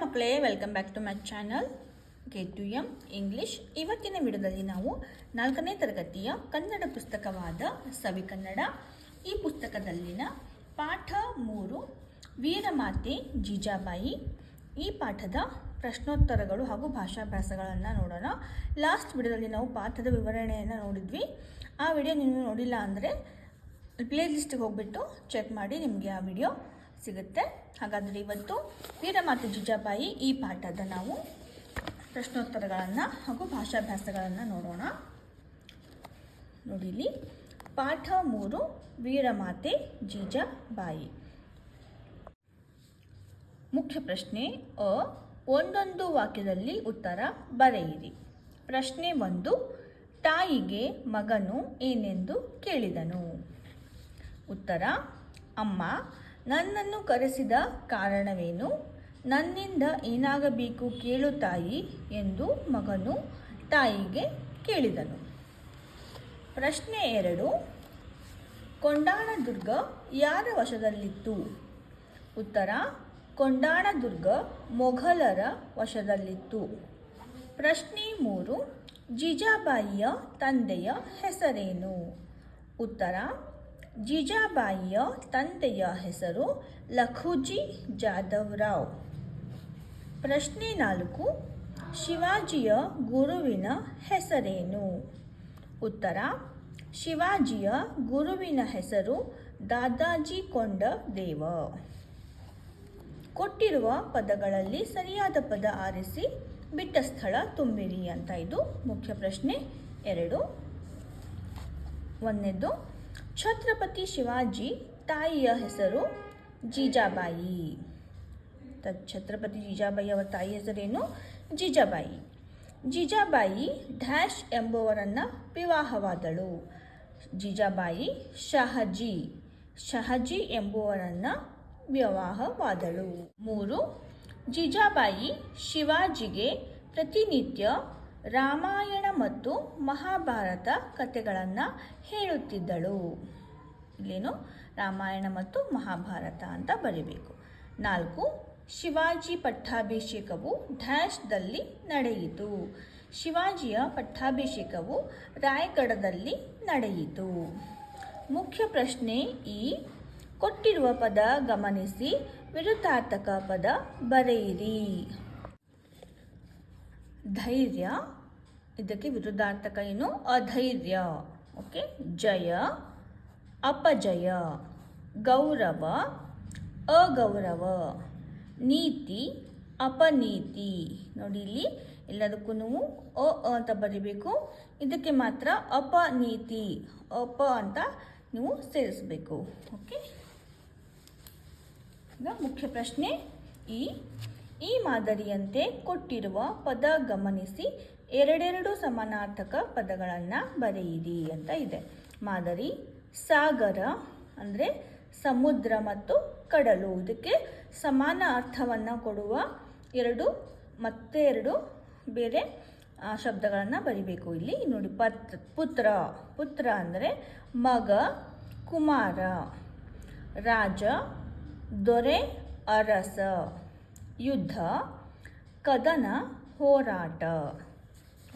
ಮಕ್ಕಳೇ welcome back to my channel K two M English ಇವತ್ತಿನ ವಿಡಿಯೋದಲ್ಲಿ ನಾವು ನಾಲ್ಕನೇ ತರಗತಿಯ ಕನ್ನಡ ಪುಸ್ತಕವಾದ ಸವಿ ಕನ್ನಡ, ಈ ಪುಸ್ತಕದಲ್ಲಿನ ಪಾಠ ಮೂರು, ವೀರಮಾತೆ ಜೀಜಾಬಾಯಿ. ಈ ಪಾಠದ ಪ್ರಶ್ನೋತ್ತರಗಳು ಹಾಗೂ ಭಾಷಾಭ್ಯಾಸಗಳನ್ನು ನೋಡೋಣ. ಲಾಸ್ಟ್ ವಿಡಿಯೋದಲ್ಲಿ ನಾವು ಪಾಠದ ವಿವರಣೆಯನ್ನು ನೋಡಿದ್ವಿ. ಆ ವಿಡಿಯೋ ನೀವು ನೋಡಿಲ್ಲ ಅಂದರೆ ಪ್ಲೇ ಲಿಸ್ಟಿಗೆ ಹೋಗ್ಬಿಟ್ಟು ಚೆಕ್ ಮಾಡಿ ನಿಮಗೆ ಆ ವಿಡಿಯೋ ಸಿಗುತ್ತೆ. ಹಾಗಾದರೆ ಇವತ್ತು ವೀರಮಾತೆ ಜುಜಾಬಾಯಿ ಈ ಪಾಠದ ನಾವು ಪ್ರಶ್ನೋತ್ತರಗಳನ್ನು ಹಾಗೂ ಭಾಷಾಭ್ಯಾಸಗಳನ್ನು ನೋಡೋಣ. ನೋಡಿಲಿ ಪಾಠ ಮೂರು, ವೀರಮಾತೆ ಜೀಜಾಬಾಯಿ. ಮುಖ್ಯ ಪ್ರಶ್ನೆ ಅ. ಒಂದೊಂದು ವಾಕ್ಯದಲ್ಲಿ ಉತ್ತರ ಬರೆಯಿರಿ. ಪ್ರಶ್ನೆ ಒಂದು, ತಾಯಿಗೆ ಮಗನು ಏನೆಂದು ಕೇಳಿದನು. ಉತ್ತರ, ಅಮ್ಮ ನನ್ನನ್ನು ಕರೆಸಿದ ಕಾರಣವೇನು? ನನ್ನಿಂದ ಏನಾಗಬೇಕು ಕೇಳು ತಾಯಿ ಎಂದು ಮಗನು ತಾಯಿಗೆ ಕೇಳಿದನು. ಪ್ರಶ್ನೆ ಎರಡು. ಕೊಂಡಾಣದುರ್ಗ ಯಾರ ವಶದಲ್ಲಿತ್ತು? ಉತ್ತರ. ಕೊಂಡಾಣದುರ್ಗ ಮೊಘಲರ ವಶದಲ್ಲಿತ್ತು. ಪ್ರಶ್ನೆ ಮೂರು. ಜಿಜಾಬಾಯಿಯ ತಂದೆಯ ಹೆಸರೇನು? ಉತ್ತರ. ಜಿಜಾಬಾಯಿಯ ತಂದೆಯ ಹೆಸರು ಲಖುಜಿ ಜಾಧವರಾವ್. ಪ್ರಶ್ನೆ ನಾಲ್ಕು, ಶಿವಾಜಿಯ ಗುರುವಿನ ಹೆಸರೇನು? ಉತ್ತರ, ಶಿವಾಜಿಯ ಗುರುವಿನ ಹೆಸರು ದಾದಾಜಿ ಕೊಂಡ ದೇವ. ಕೊಟ್ಟಿರುವ ಪದಗಳಲ್ಲಿ ಸರಿಯಾದ ಪದ ಆರಿಸಿ, ಬಿಟ್ಟ ಸ್ಥಳ ತುಂಬಿರಿ ಅಂತ ಇದು ಮುಖ್ಯ ಪ್ರಶ್ನೆ. ಎರಡು, ಒಂದನೇದು ಛತ್ರಪತಿ ಶಿವಾಜಿ ತಾಯಿಯ ಹೆಸರು ಜೀಜಾಬಾಯಿ. ಛತ್ರಪತಿ ಜೀಜಾಬಾಯಿ ಅವರ ತಾಯಿ ಹೆಸರೇನು? ಜೀಜಾಬಾಯಿ. ಜೀಜಾಬಾಯಿ ಡ್ಯಾಶ್ ಎಂಬುವರನ್ನು ವಿವಾಹವಾದಳು. ಜೀಜಾಬಾಯಿ ಶಹಜಿ. ಶಹಜಿ ಎಂಬುವರನ್ನು ವಿವಾಹವಾದಳು. ಮೂರು, ಜೀಜಾಬಾಯಿ ಶಿವಾಜಿಗೆ ಪ್ರತಿನಿತ್ಯ ರಾಮಾಯಣ ಮತ್ತು ಮಹಾಭಾರತ ಕಥೆಗಳನ್ನು ಹೇಳುತ್ತಿದ್ದಳು. ಇಲ್ಲೇನು? ರಾಮಾಯಣ ಮತ್ತು ಮಹಾಭಾರತ ಅಂತ ಬರೀಬೇಕು. ನಾಲ್ಕು, ಶಿವಾಜಿ ಪಟ್ಟಾಭಿಷೇಕವು ಡ್ಯಾಶ್ದಲ್ಲಿ ನಡೆಯಿತು. ಶಿವಾಜಿಯ ಪಟ್ಟಾಭಿಷೇಕವು ರಾಯಗಢದಲ್ಲಿ ನಡೆಯಿತು. ಮುಖ್ಯ ಪ್ರಶ್ನೆ ಈ. ಕೊಟ್ಟಿರುವ ಪದ ಗಮನಿಸಿ, ವಿರುದ್ಧಾರ್ಥಕ ಪದ ಬರೆಯಿರಿ. ಧೈರ್ಯ. ಇದಕ್ಕೆ ವಿರುದ್ಧಾರ್ಥಕ ಏನು? ಅಧೈರ್ಯ. ಓಕೆ? ಜಯ. ಅಪಜಯ. ಗೌರವ. ಅಗೌರವ. ನೀತಿ. ಅಪನೀತಿ. ನೋಡಿ ಇಲ್ಲಿ ಎಲ್ಲದಕ್ಕೂ ನೀವು ಅ ಅಂತ ಬರೀಬೇಕು. ಇದಕ್ಕೆ ಮಾತ್ರ ಅಪನೀತಿ. ಅಪ ಅಂತ ನೀವು ಸೇರಿಸಬೇಕು. ಓಕೆ? ಈಗ ಮುಖ್ಯ ಪ್ರಶ್ನೆ ಈ ಈ ಮಾದರಿಯಂತೆ ಕೊಟ್ಟಿರುವ ಪದ ಗಮನಿಸಿ ಎರಡೆರಡು ಸಮಾನಾರ್ಥಕ ಪದಗಳನ್ನು ಬರೆಯಿರಿ ಅಂತ ಇದೆ. ಮಾದರಿ ಸಾಗರ ಅಂದರೆ ಸಮುದ್ರ ಮತ್ತು ಕಡಲು. ಇದಕ್ಕೆ ಸಮಾನ ಅರ್ಥವನ್ನು ಕೊಡುವ ಎರಡು ಮತ್ತೆ ಎರಡು ಬೇರೆ ಶಬ್ದಗಳನ್ನು ಬರಿಬೇಕು ಇಲ್ಲಿ. ನೋಡಿ, ಪತ್, ಪುತ್ರ. ಪುತ್ರ ಅಂದರೆ ಮಗ, ಕುಮಾರ. ರಾಜ, ದೊರೆ, ಅರಸ. ಯುದ್ಧ, ಕದನ ಹೋರಾಟ.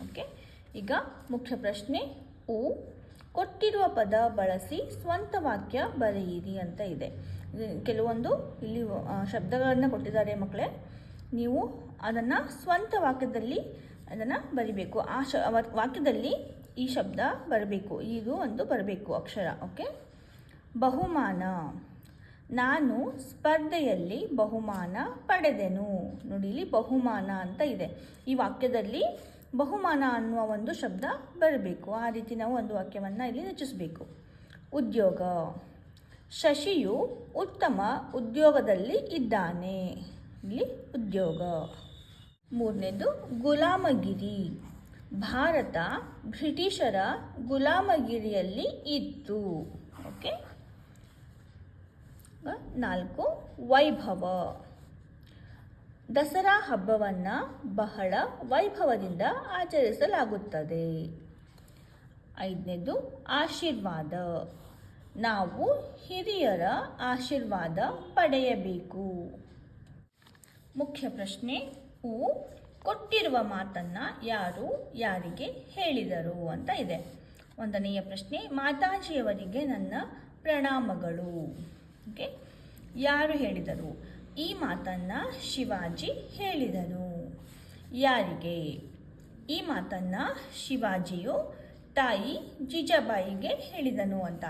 ಓಕೆ ಈಗ ಮುಖ್ಯ ಪ್ರಶ್ನೆ, ಉ, ಕೊಟ್ಟಿರುವ ಪದ ಬಳಸಿ ಸ್ವಂತ ವಾಕ್ಯ ಬರೆಯಿರಿ ಅಂತ ಇದೆ. ಕೆಲವೊಂದು ಇಲ್ಲಿ ಶಬ್ದಗಳನ್ನು ಕೊಟ್ಟಿದ್ದಾರೆ ಮಕ್ಕಳೇ. ನೀವು ಅದನ್ನು ಸ್ವಂತ ವಾಕ್ಯದಲ್ಲಿ ಅದನ್ನು ಬರಿಬೇಕು. ಆ ಶ ವಾಕ್ಯದಲ್ಲಿ ಈ ಶಬ್ದ ಬರಬೇಕು. ಇದು ಒಂದು ಬರಬೇಕು ಅಕ್ಷರ. ಓಕೆ ಬಹುಮಾನ. ನಾನು ಸ್ಪರ್ಧೆಯಲ್ಲಿ ಬಹುಮಾನ ಪಡೆದೆನು. ನೋಡಿ ಇಲ್ಲಿ ಬಹುಮಾನ ಅಂತ ಇದೆ. ಈ ವಾಕ್ಯದಲ್ಲಿ ಬಹುಮಾನ ಅನ್ನುವ ಒಂದು ಶಬ್ದ ಬರಬೇಕು. ಆ ರೀತಿ ನಾವು ಒಂದು ವಾಕ್ಯವನ್ನು ಇಲ್ಲಿ ರಚಿಸಬೇಕು. ಉದ್ಯೋಗ. ಶಶಿಯು ಉತ್ತಮ ಉದ್ಯೋಗದಲ್ಲಿ ಇದ್ದಾನೆ. ಇಲ್ಲಿ ಉದ್ಯೋಗ. ಮೂರನೇದು, ಗುಲಾಮಗಿರಿ. ಭಾರತ ಬ್ರಿಟಿಷರ ಗುಲಾಮಗಿರಿಯಲ್ಲಿ ಇತ್ತು. ಓಕೆ? ನಾಲ್ಕು, ವೈಭವ. ದಸರಾ ಹಬ್ಬವನ್ನು ಬಹಳ ವೈಭವದಿಂದ ಆಚರಿಸಲಾಗುತ್ತದೆ. ಐದನೇದು, ಆಶೀರ್ವಾದ. ನಾವು ಹಿರಿಯರ ಆಶೀರ್ವಾದ ಪಡೆಯಬೇಕು. ಮುಖ್ಯ ಪ್ರಶ್ನೆ ಉ ಕೊಟ್ಟಿರುವ ಮಾತನ್ನು ಯಾರು, ಯಾರಿಗೆ ಹೇಳಿದರು ಅಂತ ಇದೆ. ಒಂದನೆಯ ಪ್ರಶ್ನೆ, ಮಾತಾಜಿಯವರಿಗೆ ನನ್ನ ಪ್ರಣಾಮಗಳು. ಓಕೆ ಯಾರು ಹೇಳಿದರು? ಈ ಮಾತನ್ನು ಶಿವಾಜಿ ಹೇಳಿದರು ಯಾರಿಗೆ? ಈ ಮಾತನ್ನು ಶಿವಾಜಿಯು ತಾಯಿ ಜಿಜಾಬಾಯಿಗೆ ಹೇಳಿದನು ಅಂತ.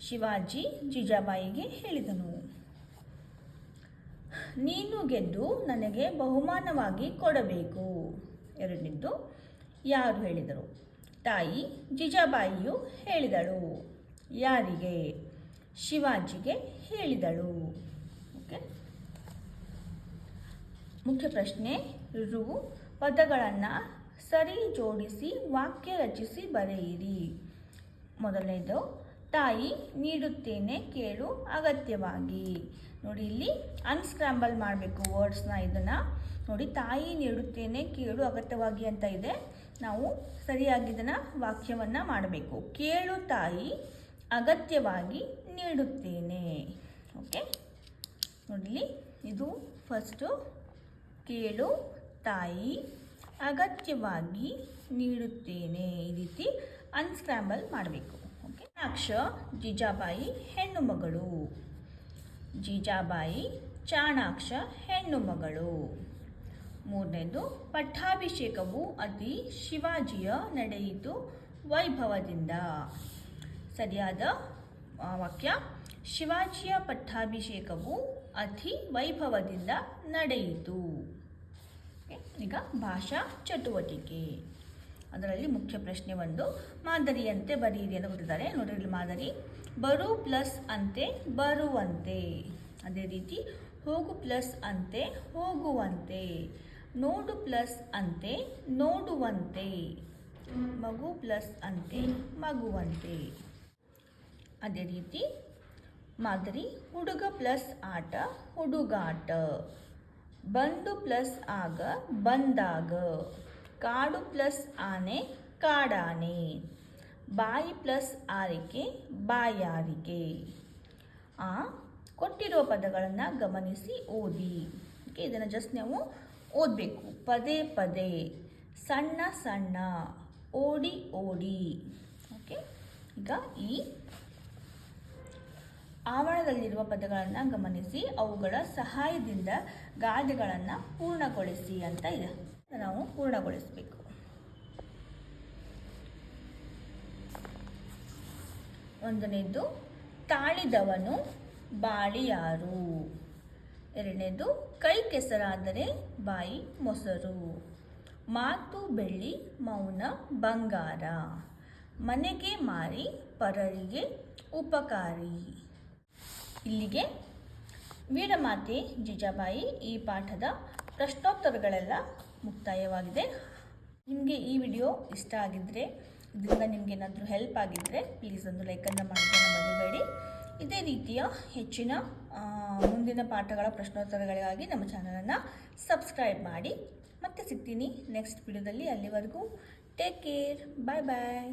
ಶಿವಾಜಿ ಜಿಜಾಬಾಯಿಗೆ ಹೇಳಿದನು. ನೀನು ಗೆದ್ದು ನನಗೆ ಬಹುಮಾನವಾಗಿ ಕೊಡಬೇಕು. ಎರಡನೇದ್ದು ಯಾರು ಹೇಳಿದರು? ತಾಯಿ ಜಿಜಾಬಾಯಿಯು ಹೇಳಿದಳು. ಯಾರಿಗೆ? ಶಿವಾಜಿಗೆ ಹೇಳಿದಳು. ಓಕೆ ಮುಖ್ಯ ಪ್ರಶ್ನೆ, ರು ಪದಗಳನ್ನು ಸರಿ ಜೋಡಿಸಿ ವಾಕ್ಯ ರಚಿಸಿ ಬರೆಯಿರಿ. ಮೊದಲನೇದು, ತಾಯಿ ನೀಡುತ್ತೇನೆ ಕೇಳು ಅಗತ್ಯವಾಗಿ. ನೋಡಿ ಇಲ್ಲಿ ಅನ್ಸ್ಕ್ರಾಂಬಲ್ ಮಾಡಬೇಕು ವರ್ಡ್ಸ್ನ ಇದನ್ನು. ನೋಡಿ ತಾಯಿ ನೀಡುತ್ತೇನೆ ಕೇಳು ಅಗತ್ಯವಾಗಿ ಅಂತ ಇದೆ. ನಾವು ಸರಿಯಾಗಿ ಇದನ್ನು ವಾಕ್ಯವನ್ನು ಮಾಡಬೇಕು. ಕೇಳು ತಾಯಿ ಅಗತ್ಯವಾಗಿ ನೀಡುತ್ತೇನೆ. ಓಕೆ ನೋಡಲಿ, ಇದು ಫಸ್ಟು ಕೇಳು, ತಾಯಿ, ಅಗತ್ಯವಾಗಿ ನೀಡುತ್ತೇನೆ. ಈ ರೀತಿ ಅನ್ಸ್ಕ್ರಾಂಬಲ್ ಮಾಡಬೇಕು. ಓಕೆ ಅಕ್ಷ ಜಿಜಾಬಾಯಿ ಹೆಣ್ಣು ಮಗಳು ಜೀಜಾಬಾಯಿ, ಚಾಣಾಕ್ಷ ಹೆಣ್ಣು ಮಗಳು ಮೂರನೇದು, ಪಟ್ಟಾಭಿಷೇಕವು ಅತಿ ಶಿವಾಜಿಯ ನಡೆಯಿತು ವೈಭವದಿಂದ. ಸರಿಯಾದ ವಾಕ್ಯ. ಶಿವಾಜಿಯ ಪಟ್ಟಾಭಿಷೇಕವು ಅತಿ ವೈಭವದಿಂದ ನಡೆಯಿತು. ಈಗ ಭಾಷಾ ಚಟುವಟಿಕೆ. ಅದರಲ್ಲಿ ಮುಖ್ಯ ಪ್ರಶ್ನೆ ಒಂದು. ಮಾದರಿಯಂತೆ ಬರೀರಿ ಅಂತ ಕೊಟ್ಟಿದ್ದಾರೆ. ನೋಡಿರಲಿ ಮಾದರಿ. ಬರು ಪ್ಲಸ್ ಅಂತೆ ಬರುವಂತೆ. ಅದೇ ರೀತಿ, ಹೋಗು ಪ್ಲಸ್ ಅಂತೆ ಹೋಗುವಂತೆ. ನೋಡು ಪ್ಲಸ್ ಅಂತೆ ನೋಡುವಂತೆ. ಮಗು ಪ್ಲಸ್ ಅಂತೆ ಮಗುವಂತೆ. ಅದೇ ರೀತಿ ಮಾದರಿ ಹುಡುಗ ಪ್ಲಸ್ ಆಟ, ಹುಡುಗಾಟ. ಬಂದು ಪ್ಲಸ್ ಆಗ ಬಂದಾಗ, ಕಾಡು ಪ್ಲಸ್ ಆನೆ, ಕಾಡಾನೆ. ಬಾಯಿ ಪ್ಲಸ್ ಆರಿಕೆ, ಬಾಯಾರಿಕೆ. ಆ, ಕೊಟ್ಟಿರೋ ಪದಗಳನ್ನು ಗಮನಿಸಿ ಓದಿ. ಓಕೆ ಇದನ್ನು ಜಸ್ಟ್ ನಾವು ಓದಬೇಕು. ಪದೇ ಪದೇ, ಸಣ್ಣ ಸಣ್ಣ, ಓಡಿ ಓಡಿ. ಓಕೆ ಈಗ ಈ ಆವರಣದಲ್ಲಿರುವ ಪದಗಳನ್ನು ಗಮನಿಸಿ, ಅವುಗಳ ಸಹಾಯದಿಂದ ಗಾದೆಗಳನ್ನು ಪೂರ್ಣಗೊಳಿಸಿ ಅಂತ ಇದೆ. ನಾವು ಪೂರ್ಣಗೊಳಿಸಬೇಕು. ಒಂದನೇದು, ತಾಳಿದವನು ಬಾಳಿಯಾರು. ಎರಡನೇದು, ಕೈ ಕೆಸರಾದರೆ ಬಾಯಿ ಮೊಸರು. ಮಾತು ಬೆಳ್ಳಿ, ಮೌನ ಬಂಗಾರ. ಮನೆಗೆ ಮಾರಿ, ಪರರಿಗೆ ಉಪಕಾರಿ. ಇಲ್ಲಿಗೆ. ವೀರಮಾತೆ ಜಿಜಾಬಾಯಿ ಈ ಪಾಠದ ಪ್ರಶ್ನೋತ್ತರಗಳೆಲ್ಲ ಮುಕ್ತಾಯವಾಗಿದೆ. ನಿಮಗೆ ಈ ವಿಡಿಯೋ ಇಷ್ಟ ಆಗಿದ್ದರೆ ಇದರಿಂದ ನಿಮ್ಗೆ ಏನಾದರೂ ಹೆಲ್ಪ್ ಆಗಿದ್ದರೆ ಪ್ಲೀಸ್ ಒಂದು ಲೈಕನ್ನು ಮಾಡೋದನ್ನು ಮರಿಬೇಡಿ ಇದೇ ರೀತಿಯ ಹೆಚ್ಚಿನ ಮುಂದಿನ ಪಾಠಗಳ ಪ್ರಶ್ನೋತ್ತರಗಳಿಗಾಗಿ ನಮ್ಮ ಚಾನಲನ್ನು ಸಬ್ಸ್ಕ್ರೈಬ್ ಮಾಡಿ. ಮತ್ತೆ ಸಿಗ್ತೀನಿ ನೆಕ್ಸ್ಟ್ ವಿಡಿಯೋದಲ್ಲಿ ಅಲ್ಲಿವರೆಗೂ. ಟೇಕ್ ಕೇರ್ ಬಾಯ್ ಬಾಯ್